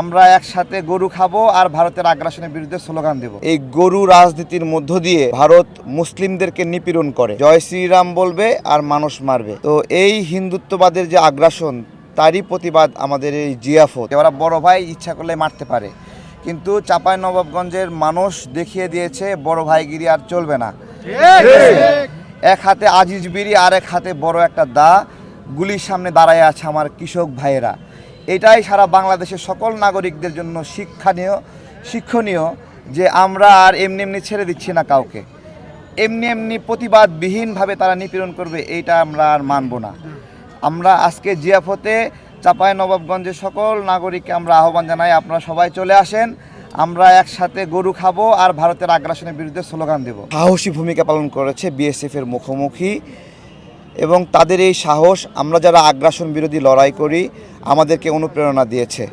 আমরা একসাথে গরু খাব আর ভারতের আগ্রাসনের বিরুদ্ধে স্লোগান দেব। এই গরু রাজনীতির মধ্য দিয়ে ভারত মুসলিমদেরকে নিপীড়ন করে। জয় শ্রীরাম বলবে আর মানুষ মারবে। তো এই হিন্দুত্ববাদের যে আগ্রাসন, তারই প্রতিবাদ আমাদের এই জিয়াফত। ওরা বড় ভাই ইচ্ছা করলে মারতে পারে। কিন্তু চাপাই নবাবগঞ্জের মানুষ দেখিয়ে দিয়েছে, বড় ভাইগিরি আর চলবে না। এক হাতে আজিজ বিড়ি আর এক হাতে বড় একটা দা। গুলির সামনে দাঁড়ায় আছে আমার কৃষক ভাইয়েরা। এটাই সারা বাংলাদেশের সকল নাগরিকদের জন্য শিক্ষণীয় শিক্ষণীয় যে আমরা আর এমনি এমনি ছেড়ে দিচ্ছি না কাউকে। এমনি এমনি প্রতিবাদবিহীনভাবে তারা নিপীড়ন করবে, এইটা আমরা আর মানব না। আমরা আজকে জিয়াফতে চাপাই নবাবগঞ্জের সকল নাগরিককে আমরা আহ্বান জানাই, আপনারা সবাই চলে আসেন, আমরা একসাথে গরু খাব আর ভারতের আগ্রাসনের বিরুদ্ধে স্লোগান দেব। সাহসী ভূমিকা পালন করেছে বিএসএফের মুখোমুখি এবং তাদের এই সাহস, আমরা যারা আগ্রাসন বিরোধী লড়াই করি আমাদেরকে অনুপ্রেরণা দিয়েছে।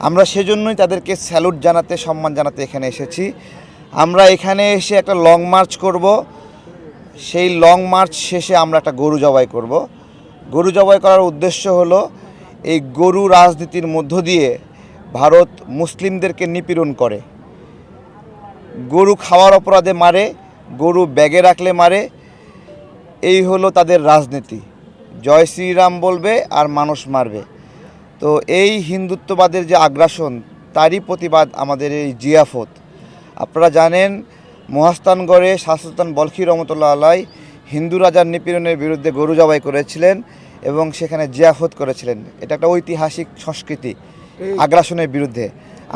আমরা সেজন্যই তাদেরকে স্যালুট জানাতে, সম্মান জানাতে এখানে এসেছি। আমরা এখানে এসে একটা লং মার্চ করব। সেই লং মার্চ শেষে আমরা একটা গরু জবাই করব। গরু জবাই করার উদ্দেশ্য হলো, এই গরু রাজনীতির মধ্য দিয়ে ভারত মুসলিমদেরকে নিপীড়ন করে। গরু খাওয়ার অপরাধে মারে, গরু ব্যাগে রাখলে মারে। এই হলো তাদের রাজনীতি। জয় শ্রীরাম বলবে আর মানুষ মারবে। তো এই হিন্দুত্ববাদের যে আগ্রাসন তারই প্রতিবাদ আমাদের এই জিয়াফত। আপনারা জানেন মহাস্থানগড়ে শাসস্তান বলখি রহমতুল্লাহ আলাই হিন্দু রাজার নিপীড়নের বিরুদ্ধে গরু জবাই করেছিলেন এবং সেখানে জিয়াফত করেছিলেন। এটা একটা ঐতিহাসিক সংস্কৃতি আগ্রাসনের বিরুদ্ধে।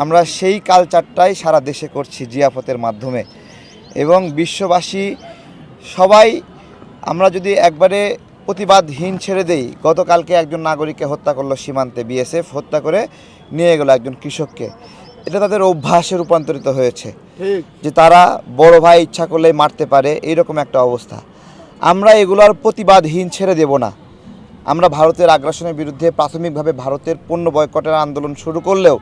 আমরা সেই কালচারটাই সারা দেশে করছি জিয়াফতের মাধ্যমে। এবং বিশ্ববাসী সবাই আমরা যদি একবারে প্রতিবাদহীন ছেড়ে দেই। গতকালকে একজন নাগরিককে হত্যা করল সীমান্তে বিএসএফ হত্যা করে নিয়ে গেল একজন কৃষককে। এটা তাদের অভ্যাসে রূপান্তরিত হয়েছে। যে তারা বড় ভাই ইচ্ছা করলেই মারতে পারে এইরকম একটা অবস্থা। আমরা এগুলোর প্রতিবাদহীন ছেড়ে দেব না। আমরা ভারতের আগ্রাসনের বিরুদ্ধে প্রাথমিকভাবে ভারতের পণ্য বয়কটের আন্দোলন শুরু করলেও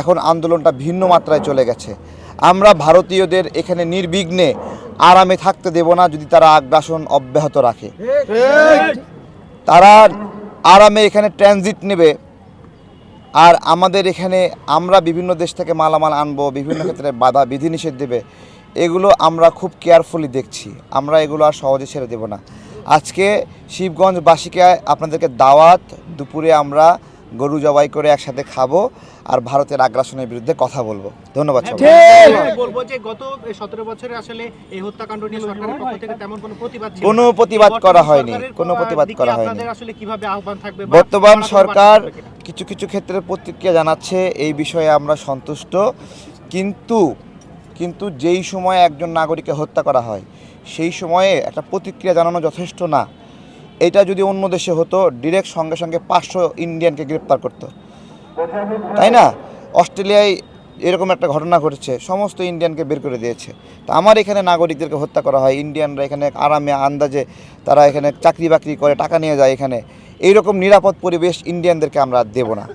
এখন আন্দোলনটা ভিন্ন মাত্রায় চলে গেছে। আমরা ভারতীয়দের এখানে নির্বিঘ্নে আরামে থাকতে দেব না যদি তারা আগ্রাসন অব্যাহত রাখে। তারা আরামে এখানে ট্রানজিট নেবে। আর আমাদের এখানে আমরা বিভিন্ন দেশ থেকে মালামাল আনব বিভিন্ন ক্ষেত্রে বাধা বিধিনিষেধ দেবে। এগুলো আমরা খুব কেয়ারফুলি দেখছি। আমরা এগুলো আর সহজে ছেড়ে দেব না। আজকে শিবগঞ্জবাসীকে আপনাদেরকে দাওয়াত দুপুরে আমরা গরু জবাই করে একসাথে খাব আর ভারতের আগ্রাসনের বিরুদ্ধে কথা বলব। ধন্যবাদ বলব যে গত সতেরো বছরে আসলে এই হত্যাকাণ্ড নিয়ে সরকারের পক্ষ থেকে তেমন কোনো প্রতিবাদ কোনো প্রতিবাদ করা হয়নি, কোনো প্রতিবাদ করা হয়নি। আসলে কীভাবে আহ্বান থাকবে বর্তমান সরকার? কিছু কিছু ক্ষেত্রে প্রতিক্রিয়া জানাচ্ছে এই বিষয়ে আমরা সন্তুষ্ট। কিন্তু কিন্তু যেই সময়ে একজন নাগরিককে হত্যা করা হয় সেই সময়ে একটা প্রতিক্রিয়া জানানো যথেষ্ট না। এটা যদি অন্য দেশে হতো ডিরেক্ট সঙ্গে সঙ্গে পাঁচশো ইন্ডিয়ানকে গ্রেপ্তার করতো। তাই না? অস্ট্রেলিয়ায় এরকম একটা ঘটনা ঘটেছে, সমস্ত ইন্ডিয়ানকে বের করে দিয়েছে। তা আমার এখানে নাগরিকদেরকে হত্যা করা হয় ইন্ডিয়ানরা এখানে আরামে, আন্দাজে তারা এখানে চাকরি বাকরি করে, টাকা নিয়ে যায় এখানে। এইরকম নিরাপদ পরিবেশ ইন্ডিয়ানদেরকে আমরা দেব না।